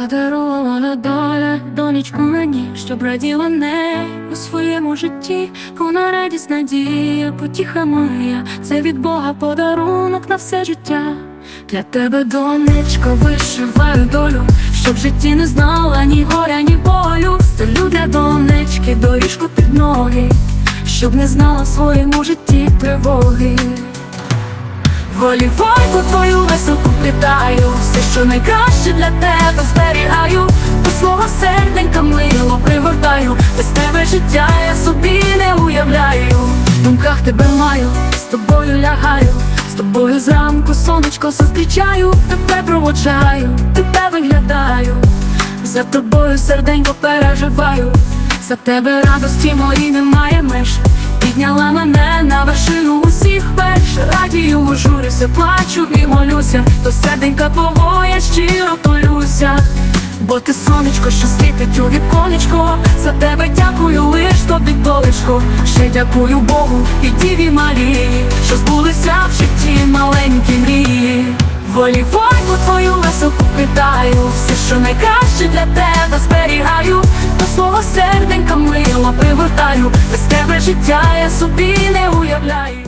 Подарувала доля донечку мені, щоб раділа неї у своєму житті, вона радість надія, потіха моя, це від Бога подарунок на все життя. Для тебе, донечко, вишиваю долю, щоб в житті не знала ні горя, ні болю. Стелю для донечки доріжку під ноги, щоб не знала в своєму житті тривоги. Волівойку твою високу плітаю Все, що найкраще для тебе зберігаю. До свого серденька мило пригортаю. Без тебе життя я собі не уявляю. В думках тебе маю, з тобою лягаю. З тобою зранку сонечко зустрічаю. Тебе проводжаю, тебе виглядаю. За тобою серденько переживаю. За тебе радості мої немає меж. Підняла мене на вершину Радію, плачу і молюся. До серденька твого я щиро толюся Бо ти сонечко, що світить у віконечко За тебе дякую лиш тобі долишко Ще дякую Богу і Діві Марії Що збулися в житті маленькі мрії. Волівойку твою високу питаю Все, що найкраще для тебе зберігаю. До свого серденька мило пригортаю Без тебе життя я собі не уявляю